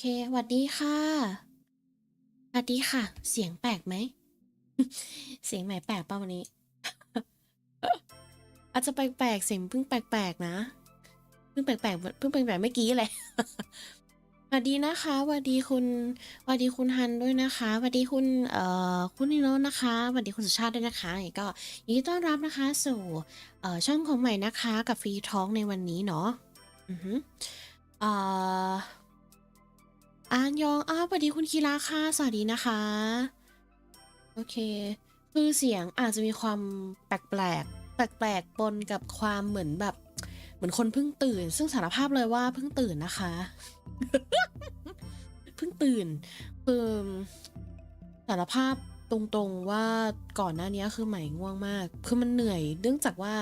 เคสวัสดีค่ะสวัสดีค่ะ เสียงแปลกไหม เสียงไหนแปลกป่ะวันนี้ อาจจะแปลกๆเสียงเพิ่งแปลกๆนะ เพิ่งแปลกๆเพิ่งแปลกๆเมื่อกี้เลยสวัสดีนะคะสวัสดีคุณสวัสดีคุณฮันด้วยนะคะสวัสดีคุณเอ่อคุณนิโรจน์นะคะสวัสดีคุณสุชาติด้วยนะคะยังไงก็ยินดีต้อนรับนะคะ สู่เอ่อช่องของใหม่นะคะ กับฟรีทอล์กในวันนี้เนาะอือฮึเอ่อ อานยอง อ้าวสวัสดีคุณคีราค่ะ สวัสดีนะคะ โอเค คือเสียงอาจจะมีความแปลกๆแปลกๆปนกับความเหมือนแบบ เหมือนคนเพิ่งตื่น ซึ่งสารภาพเลยว่าเพิ่งตื่นนะคะ เพิ่งตื่น คือสารภาพตรงๆว่าก่อนหน้านี้คือใหม่ง่วงมาก คือมันเหนื่อย เนื่องจากว่า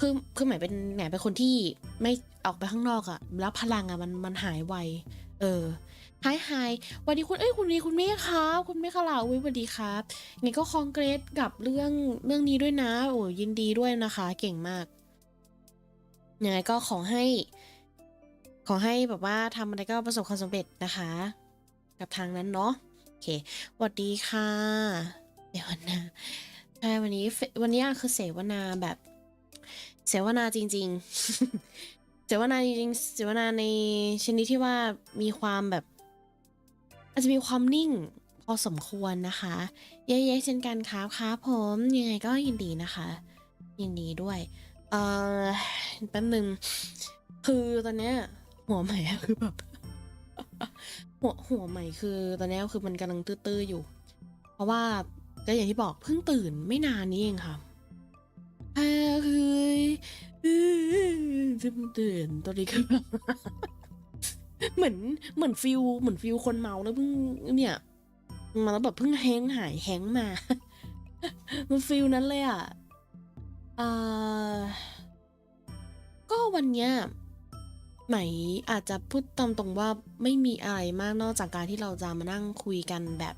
คือคือใหม่เป็นใหมเป็นคนที่ไม่ออกไปข้างนอกอะแล้วพลังอะมันมันหายไว เออ หายหายสวัสดีคุณเอ้ยคุณนีคุณเมฆครับคุณเมฆขลาอุ้ยสวัสดีครับงั้นก็คองเกรสกับเรื่องเรื่องนี้ด้วยนะ โอ้ยินดีด้วยนะคะ เก่งมากยังไงก็ขอให้ ขอให้แบบว่าทำอะไรก็ประสบความสำเร็จนะคะ กับทางนั้นเนาะโอเคสวัสดีค่ะเสวนาใช่วันนี้วันนี้คือเสวนาแบบ เสวนาจริง ๆเสวนาจริงๆเสวนาในชนิดที่ว่ามีความแบบ อาจจะมีความนิ่งพอสมควรนะคะ เย้ๆเช่นกันครับครับผมยังไงก็ยินดีนะคะ ยินดีด้วย เอ่อแป๊บนึงคือตอนเนี้ยหัวใหม่คือแบบหัวหัวใหม่คือ ตอนนี้คือมันกำลังตื้อๆอยู่ เพราะว่าก็อย่างที่บอกเพิ่งตื่นไม่นานนี้เองค่ะคือเพิ่งตื่นตอนนี้คือ เหมือนเหมือนฟิลเหมือนฟิลคนเมาแล้วเพิ่งเนี่ย มาแล้วแบบเพิ่งแฮงหายแฮงมา มันฟิลนั้นเลยอะอ่อก็วันเนี้ยไหมอาจจะพูดตามตรงว่าไม่มีอะไรมากนอกจากการที่เราจะมานั่งคุยกันแบบ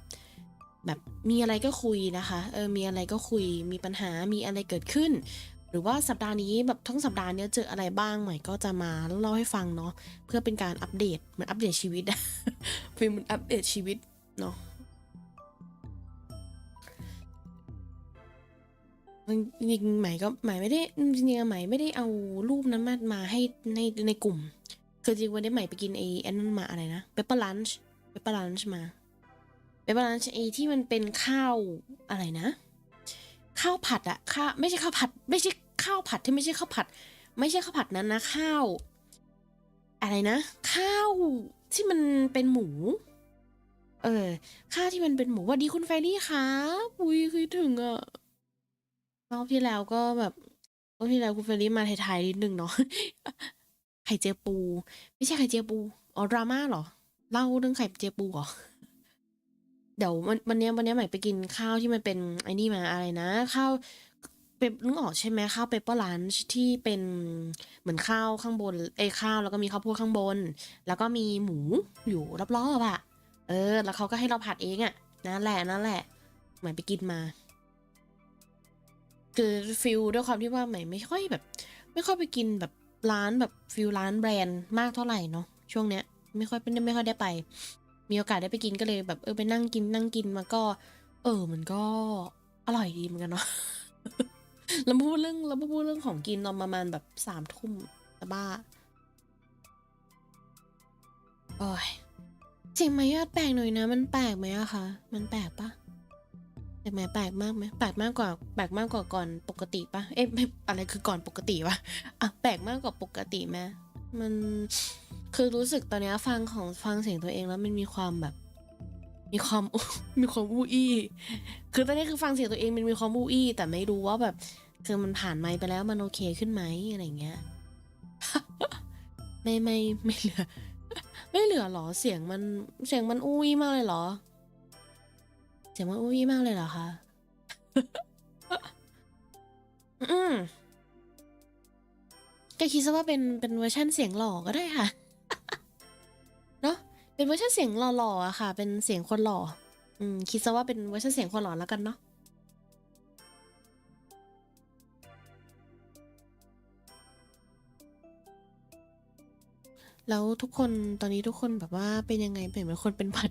แบบมีอะไรก็คุยนะคะ เออมีอะไรก็คุย มีปัญหามีอะไรเกิดขึ้น หรือว่าสัปดาห์นี้แบบทั้งสัปดาห์เนี้ยเจออะไรบ้างใหม่ก็จะมาเล่าให้ฟังเนาะเพื่อเป็นการอัปเดตเหมือนอัปเดตชีวิตอะเป็นเหมือนอัปเดตชีวิตเนาะจริงๆใหม่ก็ใหม่ไม่ได้จริงๆใหม่ไม่ได้เอารูปนั้นมามาให้ในในกลุ่มคือจริงวันนี้ใหม่ไปกินไอ้อันนั้นมาอะไรนะเปเปอร์ลันช์เปเปอร์ลันช์มาเปปเปอร์ลันช์ไอ้ที่มันเป็นข้าวอะไรนะ ข้าวผัดอะข้าวไม่ใช่ข้าวผัด ไม่ใช่ข้าวผัดที่ไม่ใช่ข้าวผัด ไม่ใช่ข้าวผัดนั้นนะข้าว อะไรนะ ข้าวที่มันเป็นหมู เออ ข้าวที่มันเป็นหมูสวัสดีคุณแฟรี่ครับอุ้ยคิดถึงอะรอบที่แล้วก็แบบรอบที่แล้วคุณแฟรี่มาไทยๆนิดนึงเนาะไข่เจียวปู ไม่ใช่ไข่เจียวปูอ๋อดราม่าเหรอเล่าเรื่องไข่เจียวปูเหรอ เดี๋ยววันวันเนี้ยวันเนี้ยใหม่ไปกินข้าวที่มันเป็นไอ้นี่มาอะไรนะ ข้าวเปปนึกออกใช่ไหมข้าวเปปเปอร์ลันช์ที่เป็นเหมือนข้าวข้างบนไอ้ยข้าวแล้วก็มีข้าวโพดข้างบน แล้วก็มีหมูอยู่รอบๆอะเออ แล้วเขาก็ให้เราผัดเองอะนั่นแหละนั่นแหละใหม่ไปกินมา คือฟิลด้วยความที่ว่าใหม่ไม่ค่อยแบบ ไม่ค่อยไปกินแบบร้านแบบฟิลร้านแบรนด์มากเท่าไหร่เนาะช่วงเนี้ยไม่ค่อยเป็นไม่ค่อยได้ไป มีโอกาสได้ไปกินก็เลยแบบเออไปนั่งกินนั่งกินมาก็ เออมันก็อร่อยดีเหมือนกันเนาะแล้วมาพูดเรื่องแล้วมาพูดเรื่องของกินตอนประมาณแบบสามทุ่มจะบ้าโอ้ยจริงไหมอะแปลกหน่อยนะ มันแปลกไหมอะคะมันแปลกปะแปลกไหมแปลกมากไหมแปลกมากกว่าแปลกมากกว่าก่อนปกติปะเอ๊ะไม่อะไรคือก่อนปกติปะอะแปลกมากกว่าปกติไหม มันคือรู้สึกตอนนี้ฟังของฟังเสียงตัวเองแล้วมันมีความแบบ มีความมีความอู้อี้คือตอนนี้คือฟังเสียงตัวเองมันมีความอู้อี้แต่ไม่รู้ว่าแบบ คือมันผ่านไมไปแล้วมันโอเคขึ้นไหมอะไรเงี้ยไม่ไม่ไม่เหลือ ไม่เหลือหรอเสียงมันเสียงมันอู้อี้มากเลยหรอ เสียงมันอู้อี้มากเลยเหรอคะอืม ก็คิดซะว่าเป็นเป็นเวอร์ชันเสียงหล่อก็ได้ค่ะ เนาะเป็นเวอร์ชันเสียงหล่อๆอะค่ะ เป็นเสียงคนหล่อ อืม คิดซะว่าเป็นเวอร์ชันเสียงคนหล่อแล้วกันเนาะแล้วทุกคนตอนนี้ทุกคนแบบว่าเป็นยังไงเป็นเหมือนคนเป็นหวัด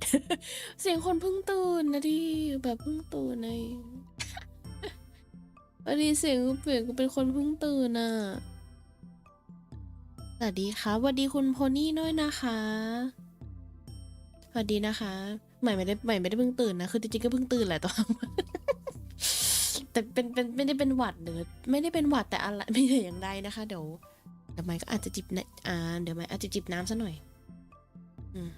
เสียงคนเพิ่งตื่นนะดิแบบเพิ่งตื่นในวันนี้เสียงเปลี่ยนกูเป็นคนเพิ่งตื่นอะ สวัสดีครับสวัสดีคุณโพนี่ด้วยนะคะสวัสดีนะคะ ใหม่ไม่ได้ใหม่ไม่ได้เพิ่งตื่นนะคือจริงๆก็เพิ่งตื่นแหละตอนแต่เป็นเป็นไม่ได้เป็นหวัดหรือไม่ได้เป็นหวัดแต่อะไรไม่ใช่อย่างใดนะคะ เดี๋ยวเดี๋ยวใหม่ก็อาจจะจิบนะอ่าเดี๋ยวใหม่อาจจะจิบน้ำซะหน่อย อืม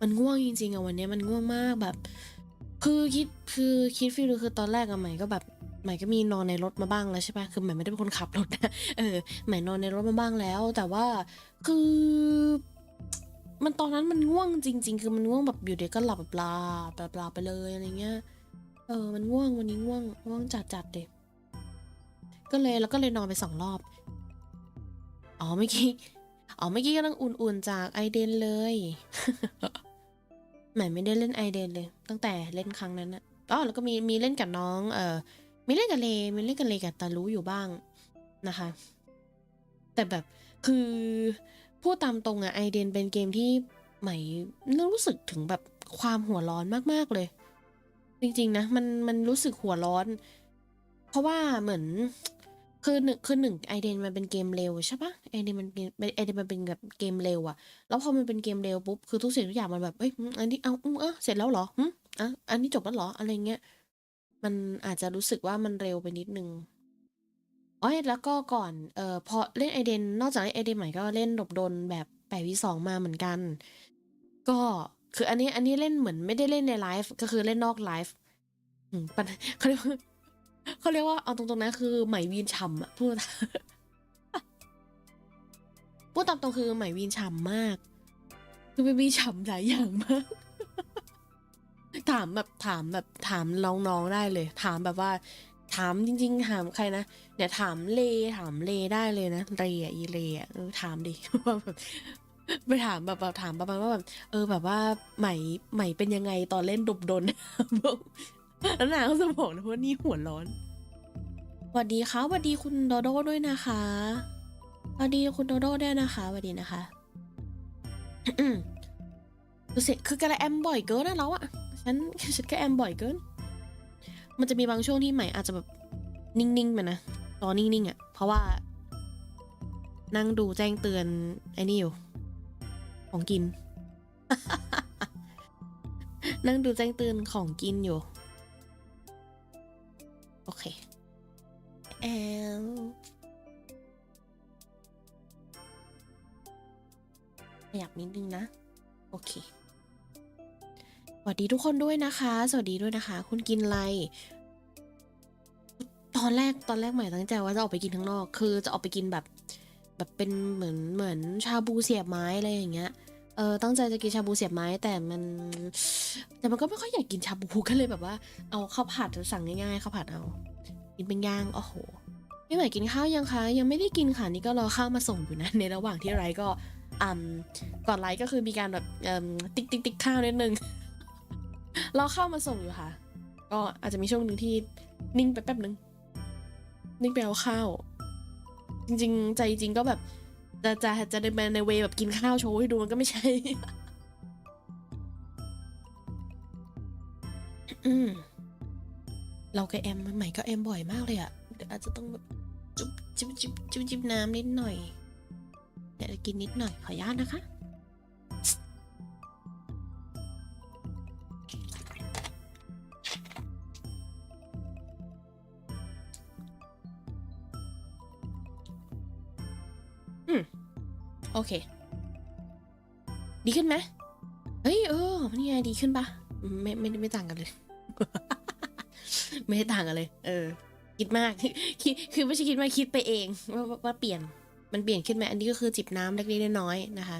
มันง่วงจริงๆอะวันเนี้ยมันง่วงมากแบบ คือคิดคือคิดฟีลคือตอนแรกอะใหม่ก็แบบ ใหม่ก็มีนอนในรถมาบ้างแล้วใช่ปะคือใหม่ไม่ได้เป็นคนขับรถนะเออใหม่นอนในรถมาบ้างแล้ว แต่ว่าคือมันตอนนั้นมันง่วงจริง ๆ คือมันง่วงแบบอยู่เดียวก็หลับแบบลาบลาไปเลยอะไรเงี้ย เออ มันง่วงวันนี้ง่วงง่วงจัดจัดเด็ก็เลยแล้วก็เลยนอนไปสองรอบ อ๋อเมื่อกี้อ๋อเมื่อกี้กำลังอุ่นๆจากไอเดนเลยหม่ไม่ได้เล่นไอเดนเลย ตั้งแต่เล่นครั้งนั้นนะอ๋อแล้วก็มีมีเล่นกับน้อง เออ มีเล่นกับเลมีเล่นกับเลกับตารู้อยู่บ้างนะคะ แต่แบบคือพูดตามตรงอะไอเดนเป็นเกมที่ใหม่รู้สึกถึงแบบความหัวร้อนมากๆเลย จริงๆนะมันมันรู้สึกหัวร้อน เพราะว่าเหมือนคือหนึ่งคือหนึ่งไอเดนมันเป็นเกมเร็วใช่ปะไอเดนมันเป็นไอเดนมันเป็นแบบเกมเร็วอะแล้วพอมันเป็นเกมเร็วปุ๊บคือทุกสิ่งทุกอย่างมันแบบเอ้ยอันนี้เอาอืมเออเสร็จแล้วเหรออืมอะอันนี้จบแล้วเหรออะไรเงี้ย มันอาจจะรู้สึกว่ามันเร็วไปนิดนึงอ๋อแล้วก็ก่อนเอ่อพอเล่นไอเดนนอกจากเล่นไอเดนใหม่ก็เล่นหลบดนแบบแปดวิสองมาเหมือนกัน ก็คืออันนี้อันนี้เล่นเหมือนไม่ได้เล่นในไลฟ์ก็คือเล่นนอกไลฟ์เขาเรียกว่าเขาเรียกว่าเอาตรงๆนะคือไหมวีนฉ่ำอะพูดพูดตามตรงคือไหมวีนฉ่ำมาก คือมันมีฉ่ำหลายอย่างมาก ถามแบบถามแบบถามน้องๆได้เลย ถามแบบว่า ถามจริง ๆ ถามใครนะเดี๋ยวถามเลถามเลได้เลยนะเรอะอีเลอะถามดิว่าแบบไปถามแบบแบบถามประมาณว่าแบบเออแบบว่าใหม่ใหม่เป็นยังไงตอนเล่นดบดนแล้วนางก็จะบอกนะว่านี่หัวร้อนสวัสดีค่ะสวัสดีคุณโดโด้ด้วยนะคะสวัสดีคุณโดโด้ด้วยนะคะสวัสดีนะคะดูสิคือกระแอมบ่อยเกินนะเราอะ ฉันฉันก็แอมบ่อยเกิน มันจะมีบางช่วงที่ใหม่อาจจะแบบนิ่งๆไปนะตอนนิ่งๆอะเพราะว่า นั่งดูแจ้งเตือนไอ้นี่อยู่ ของกิน นั่งดูแจ้งเตือนของกินอยู่ โอเคแอลขยับนิดนึงนะ โอเค สวัสดีทุกคนด้วยนะคะ สวัสดีด้วยนะคะ คุณกินอะไร ตอนแรกตอนแรกใหม่ตั้งใจว่าจะออกไปกินข้างนอก คือจะออกไปกินแบบ แบบเป็นเหมือนเหมือนชาบูเสียบไม้อะไรอย่างเงี้ย เออตั้งใจจะกินชาบูเสียบไม้แต่มัน แต่มันก็ไม่ค่อยอยากกินชาบูก็เลยแบบว่า เอาข้าวผัดสั่งง่ายๆข้าวผัดเอากินเป็นย่างโอ้โหพี่ใหม่กินข้าวยังคะยังไม่ได้กินค่ะนี่ก็รอข้าวมาส่งอยู่นะในระหว่างที่ไลฟ์ก็อืมก่อนไลฟ์ก็คือมีการแบบเอ่มติ๊กติ๊กติ๊กข้าวนิดนึง รอข้ามาส่งอยู่ค่ะ ก็อาจจะมีช่วงหนึ่งที่นิ่งไปแป๊บนึง นิ่งไปเอาข้าว จริง ๆ ใจจริงก็แบบ จะจะจะเดินในเวแบบกินข้าวโชว์ให้ดูมันก็ไม่ใช่อืมเรากับแอมใหม่ก็แอมบ่อยมากเลยอะเดี๋ยวอาจจะต้องแบบจุบจิบจิบจิบจิบน้ำนิดหน่อยเดี๋ยวกินนิดหน่อยขออนุญาตนะคะ อเค ดีขึ้นไหมเฮ้ยเออนี่ไงดีขึ้นปะไม่ไม่ไม่ต่างกันเลย ไม่ต่างกันเลย เออ คิดมากคิดคือไม่ใช่คิดมากคิดไปเองว่าว่าเปลี่ยนมันเปลี่ยนขึ้นไหมอันนี้ก็คือจิบน้ำเล็กๆน้อยๆนะคะ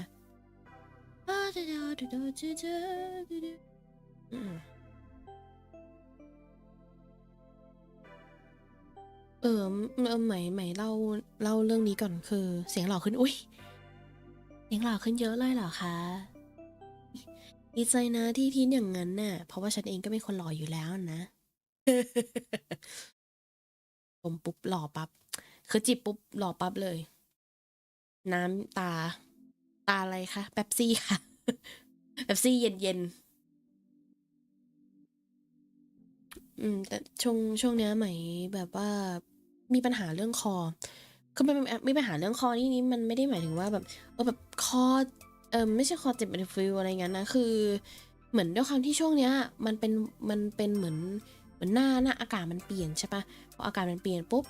เออเออไหมไหม่เล่าเล่าเรื่องนี้ก่อนคือ เสียงหล่อขึ้น อุ้ย ยังหล่อขึ้นเยอะเลยเหรอคะดีใจนะที่ทิดอย่างนั้นน่ะ เพราะว่าฉันเองก็เป็นคนหล่ออยู่แล้วนะ ผมปุ๊บหล่อปั๊บคือจิบปุ๊บหล่อปั๊บเลย น้ำตา ตาอะไรคะเป๊ปซี่ค่ะเป๊ปซี่เย็นๆอืม แต่ช่วงช่วงเนี้ยไหมแบบว่ามีปัญหาเรื่องคอ คือมันมันมีปัญหาเรื่องคอนี่นี่มันไม่ได้หมายถึงว่าแบบเออแบบคอเออไม่ใช่คอเจ็บเป็นฟิลอะไรเงี้ยนะคือ เหมือนด้วยความที่ช่วงเนี้ย มันเป็นมันเป็นเหมือนเหมือนหน้าหน้าอากาศมันเปลี่ยนใช่ปะพออากาศมันเปลี่ยนปุ๊บ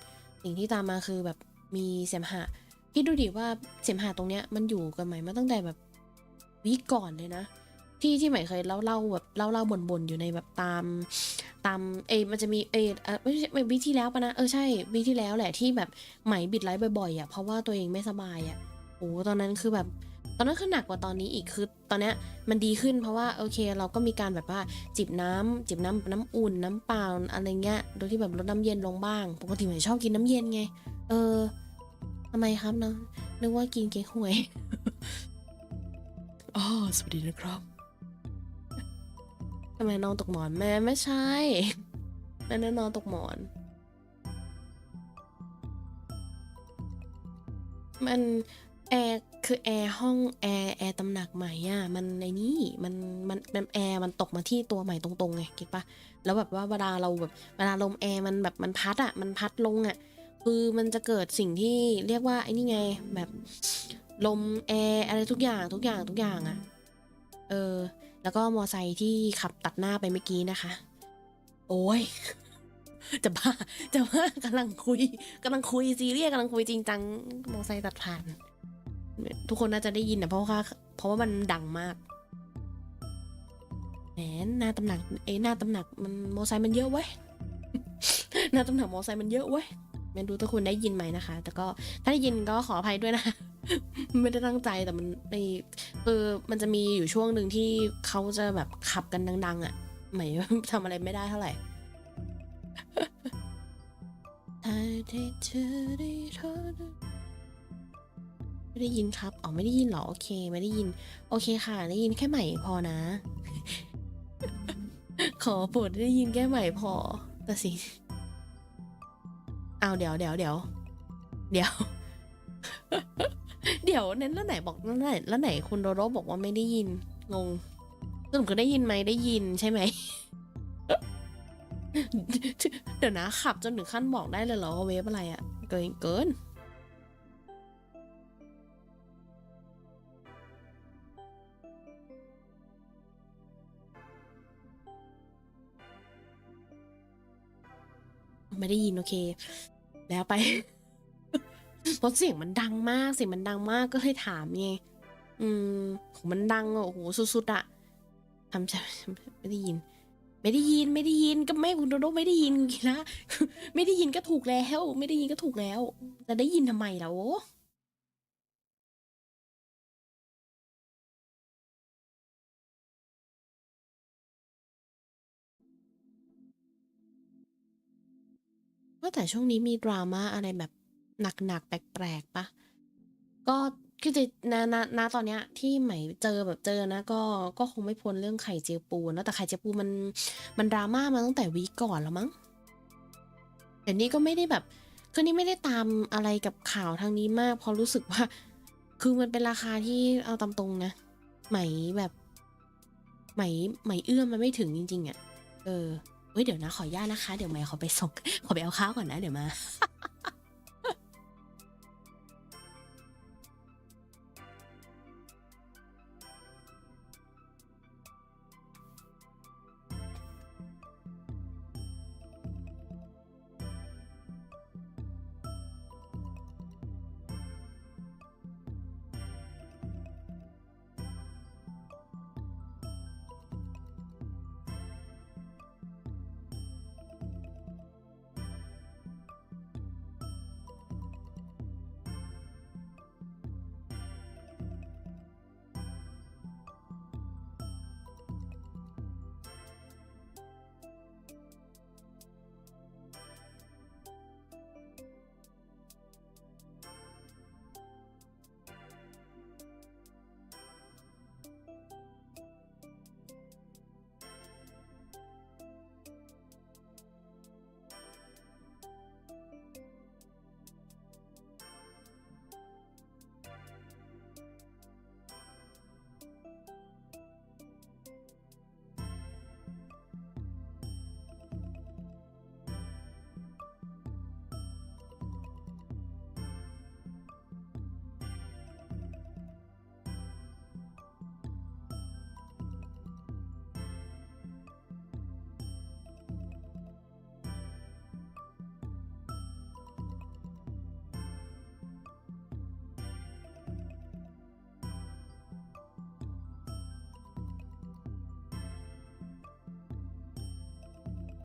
สิ่งที่ตามมาคือแบบมีเสมหะคิดดูดิว่าเสมหะตรงเนี้ยมันอยู่กับไหมมาตั้งแต่แบบวีก่อนเลยนะ ที่ที่ใหม่เคยเล่าเล่าแบบเล่าเล่าบ่นบ่นอยู่ในแบบตามตามเอมันจะมีเอไม่ใช่วีที่แล้วปะนะเออใช่วีที่แล้วแหละที่แบบไหม่บิดไลฟ์บ่อยๆอะเพราะว่าตัวเองไม่สบายอะโอ้ตอนนั้นคือแบบตอนนั้นคือหนักกว่าตอนนี้อีกคือตอนนี้มันดีขึ้นเพราะว่าโอเคเราก็มีการแบบว่าจิบน้ำจิบน้ำน้ำอุ่นน้ำเปล่าอะไรเงี้ยโดยที่แบบลดน้ำเย็นลงบ้าง ปกติใหม่ชอบกินน้ำเย็นไง เออทำไมครับนะนึกว่ากินเก๊กฮวยอ๋อสวัสดีนะครับ ทำไมนอนตกหมอนแม่ไม่ใช่แม่ได้นอนตกหมอน มันแอร์คือแอร์ห้องแอร์แอร์ตำหนักใหม่อะมันในนี่มันมันมันแอร์มันตกมาที่ตัวใหม่ตรงๆไงเก็ตปะแล้วแบบว่าเวลาเราแบบเวลาลมแอร์มันแบบมันพัดอะมันพัดลงอะคือมันจะเกิดสิ่งที่เรียกว่าไอ้นี่ไงแบบลมแอร์อะไรทุกอย่างทุกอย่างทุกอย่างอะเออ แล้วก็มอไซค์ที่ขับตัดหน้าไปเมื่อกี้นะคะ โอ้ยจะบ้าจะบ้ากำลังคุยกำลังคุยซีเรียสกำลังคุยจริงจังมอไซค์ตัดผ่าน ทุกคนน่าจะได้ยินนะเพราะว่าเพราะว่ามันดังมากแหมหน้าตำหนักเอ้หน้าตำหนักมันมอไซค์มันเยอะเว้ยหน้าตำหนักมอไซค์มันเยอะเว้ยไม่รู้ทุกคนได้ยินไหมนะคะ แต่ก็ถ้าได้ยินก็ขออภัยด้วยนะ ไม่ได้ตั้งใจแต่มันในคือมันจะมีอยู่ช่วงหนึ่งที่เขาจะแบบขับกันดัง ๆ อะหมายทำอะไรไม่ได้เท่าไหร่ ไม่ได้ยินครับ อ๋อ ไม่ได้ยินเหรอ โอเค ไม่ได้ยิน โอเคค่ะ ได้ยินแค่ใหม่พอนะ ขอโปรดได้ยินแค่ใหม่พอ แต่สิเอาเดี๋ยวเดี๋ยวเดี๋ยวเดี๋ยว เดี๋ยวเน้นแล้วไหนบอกแล้วไหนแล้วไหนคุณโดโรบอกว่าไม่ได้ยิน งงสรุปคือได้ยินไหมได้ยินใช่ไหม เดี๋ยวนะขับจนถึงขั้นบอกได้เลยเหรอว่าเวฟอะไรอะเกินเกินไม่ได้ยินโอเค แล้วไป เพราะเสียงมันดังมากเสียงมันดังมากก็เลยถามไงอืมโหมันดังอะโอ้โหสุดๆอะทำใจไม่ได้ยิน ไม่ได้ยินไม่ได้ยินก็ไม่คุณโดโดไม่ได้ยินคุณกีละไม่ได้ยินก็ถูกแล้วไม่ได้ยินก็ถูกแล้วจะได้ยินทำไมล่ะโอ้ว่าแต่ช่วงนี้มีดราม่าอะไรแบบ หนักๆแปลกๆปะก็คือจะนะนะนะตอนเนี้ยที่ใหม่เจอแบบเจอนะ ก็ก็คงไม่พ้นเรื่องไข่เจียวปูนะแต่ไข่เจียวปูมันมันดราม่ามาตั้งแต่วีก่อนแล้วมั้งแต่นี่ก็ไม่ได้แบบคือนี่ไม่ได้ตามอะไรกับข่าวทางนี้มากเพราะรู้สึกว่า คือมันเป็นราคาที่เอาตามตรงนะไหมแบบไหมไหมเอื้อมมันไม่ถึงจริงๆอะ่ะเออเฮ้ยเดี๋ยวนะขออนุญาตนะคะ เดี๋ยวไหมขอไปส่งขอไปเอาข้าวก่อนนะ เดี๋ยวมา